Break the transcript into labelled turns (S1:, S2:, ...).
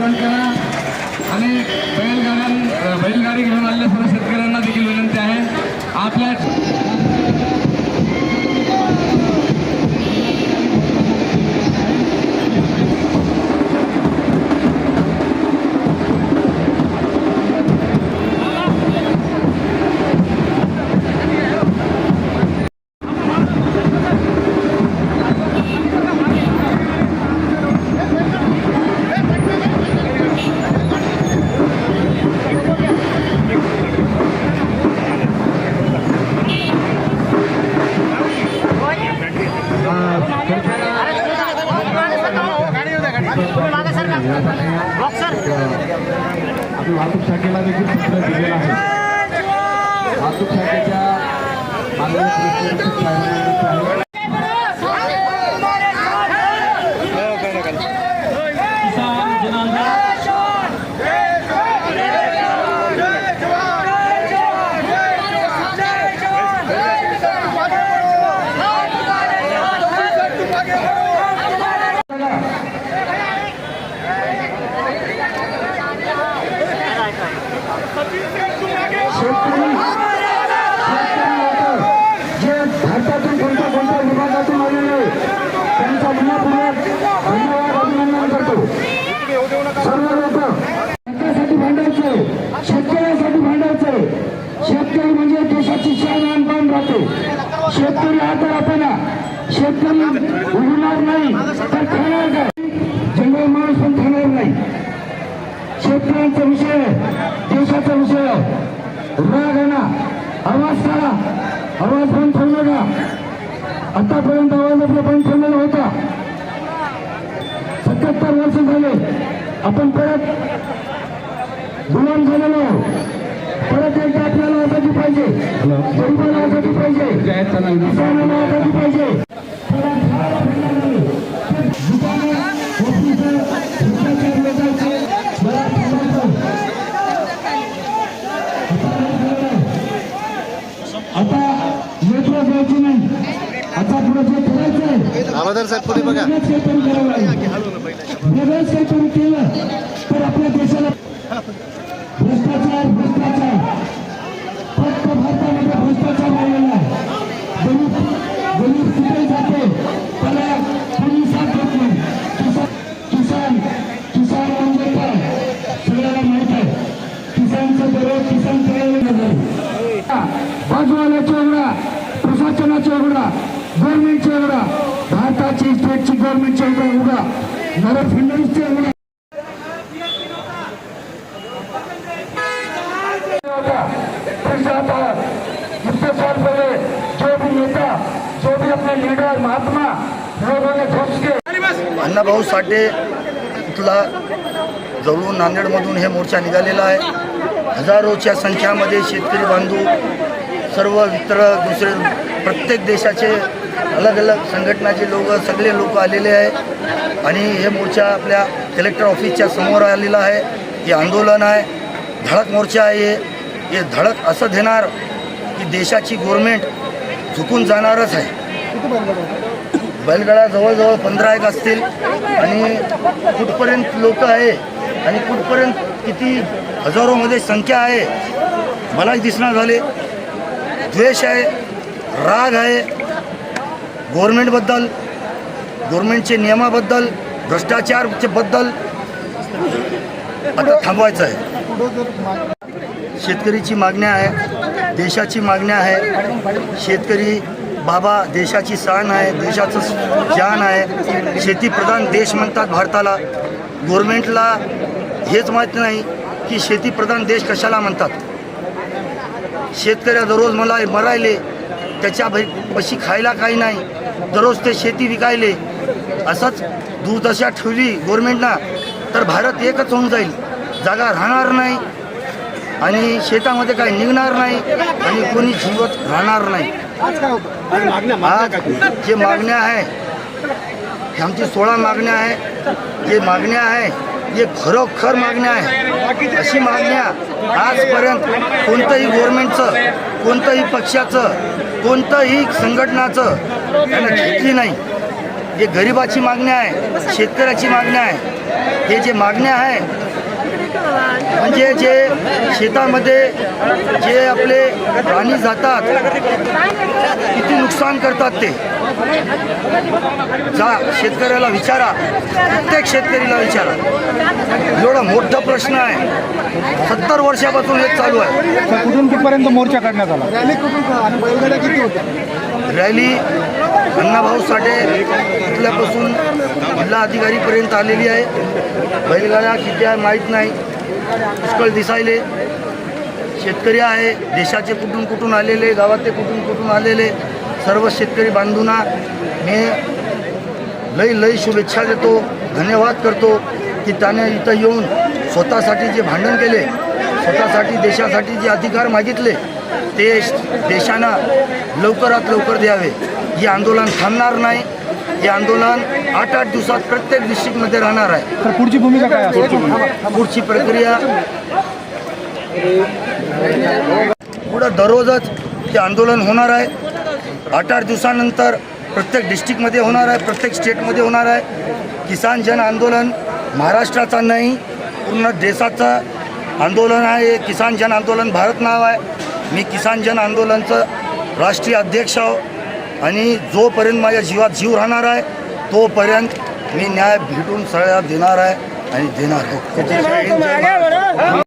S1: Gracias. Yeah.
S2: शेतकरी आता आपण शेतकरी उडणार नाही तर खाणार काय? जंगल माणूस पण खाणार नाही. शेतकऱ्यांचा विषय देशाचा विषय. राग आणा आवाज काढा. आवाज बंद ठेवू नका. आतापर्यंत आवाज आपला बंद ठेवलेला होता. सत्याहत्तर वर्ष झाले. आपण परत गुलाम झालेलो आहोत. परत एकदा आपल्याला आजादी पाहिजे गरिबाला आजादी पाहिजे. किसानाला आजादी पाहिजे. आता मेट्रो द्यायची नाही. आता पुढे जे करायचंय
S3: अगोदर साहेब पुढे बघा.
S2: वेगळंच काहीतरी करावं लागेल. वेगळंच काहीतरी केलं तर आपल्या देशाला भ्रष्टाचार भ्रष्टाचार. फक्त भारतामध्ये भ्रष्टाचार राहिलेला आहे. गरीब गरीब कुठे जाते त्याला कोणी साथ देत नाही. किसान किसान किसान म्हणजे काय? सगळ्याला माहीत आहे. किसानचं दररोज किसान करायला नाही. बाजूवाल्याचा एवढा प्रशासनाचा एवढा गव्हर्नमेंटचा एवढा भारताची स्टेटची गव्हर्नमेंटच्या एवढा एवढा नर फडणवीसचा एवढा पहले जो भी नेता जो भी अपने लीडर महात्मा लोगों ने घुस के
S3: अण्णाभाऊ साठे इथला जवळून नांदेडमधून हे मोर्चा निघालेला आहे. हजारोच्या संख्यामध्ये शेतकरी बांधू सर्व इतर दुसरे प्रत्येक देशाचे अलग अलग संघटनाचे लोक सगळे लोक आलेले आहे. आणि हे मोर्चा आपल्या कलेक्टर ऑफिसच्या समोर आलेला आहे. हे आंदोलन आहे धडक मोर्चा आहे. हे धडक असं देणार की देशाची गव्हर्मेंट झुकून जाणारच आहे. बैलगाडा जवळजवळ पंधरा एक असतील आणि कुठपर्यंत लोक आहे आणि कुठपर्यंत किती हजारोमध्ये संख्या आहे मलाच दिसणार झाले. द्वेष आहे राग आहे गव्हर्मेंटबद्दल गव्हर्मेंटचे नियमाबद्दल भ्रष्टाचारच्याबद्दल आता थांबवायचं आहे. शेतकरीची मागण्या आहे देशाची मागण्या आहे. शेतकरी बाबा देशाची शान आहे देशाचं जान आहे. शेतीप्रधान देश म्हणतात भारताला. गव्हर्मेंटला हेच माहीत नाही की शेतीप्रधान देश कशाला म्हणतात. शेतकऱ्या दररोज मला मरायले. त्याच्या पशी खायला काही नाही. दररोज ते शेती विकायले. असंच दुर्दशा ठेवली गव्हर्मेंटना तर भारत एकच होऊन जाईल. जागा राहणार नाही आणि शेतामध्ये काही निघणार नाही आणि कोणी जीवत राहणार नाही. आज जे मागण्या आहे आमची सोळा मागण्या आहे. जे मागण्या आहे जे खरोखर मागण्या आहे. अशी मागण्या आजपर्यंत कोणतंही गव्हर्नमेंटचं कोणतंही पक्षाचं कोणतंही संघटनाचं त्यांना घेतली नाही. हे गरिबाची मागण्या आहे शेतकऱ्याची मागण्या आहे. हे जे मागण्या आहे म्हणजे जे शेतामध्ये जे आपले प्राणी जातात किती नुकसान करतात ते. जा शेतकऱ्याला विचारा प्रत्येक शेतकरीला विचारा. एवढा मोठा प्रश्न आहे. सत्तर वर्षापासून हे चालू आहे.
S4: कुठून कुठपर्यंत मोर्चा काढण्यात आला? रॅली
S3: अण्णाभाऊ साठे इथल्यापासून जिल्हा अधिकारीपर्यंत आलेली आहे. बैलगाड्या किती आहे माहीत नाही. पुष्कळ दिसायले. शेतकरी आहे. देशाचे कुठून कुठून आलेले गावातले कुठून कुठून आलेले सर्व शेतकरी बांधूंना मी लई लई शुभेच्छा देतो धन्यवाद करतो की त्याने इथं येऊन स्वतःसाठी जे भांडण केले स्वतःसाठी देशासाठी जे अधिकार मागितले ते देशांना लवकरात लवकर द्यावे. हे आंदोलन थांबणार नाही. हे आंदोलन आठ आठ दिवसात प्रत्येक डिस्ट्रिक्टमध्ये राहणार आहे.
S4: पुढची भूमिका काय
S3: पुढची प्रक्रिया पुढं दररोजच हे आंदोलन होणार आहे. आठ आठ दिवसानंतर प्रत्येक डिस्ट्रिक्टमध्ये होणार आहे प्रत्येक स्टेटमध्ये होणार आहे. किसान जन आंदोलन महाराष्ट्राचा नाही पूर्ण देशाचं आंदोलन आहे. हे किसान जन आंदोलन भारत नाव आहे. मी किसान जन आंदोलनचं राष्ट्रीय अध्यक्ष आहो. आणि जोपर्यंत माझ्या जीवात जीव राहणार आहे तोपर्यंत मी न्याय भेटून सगळ्या देणार आहे आणि देणार आहे.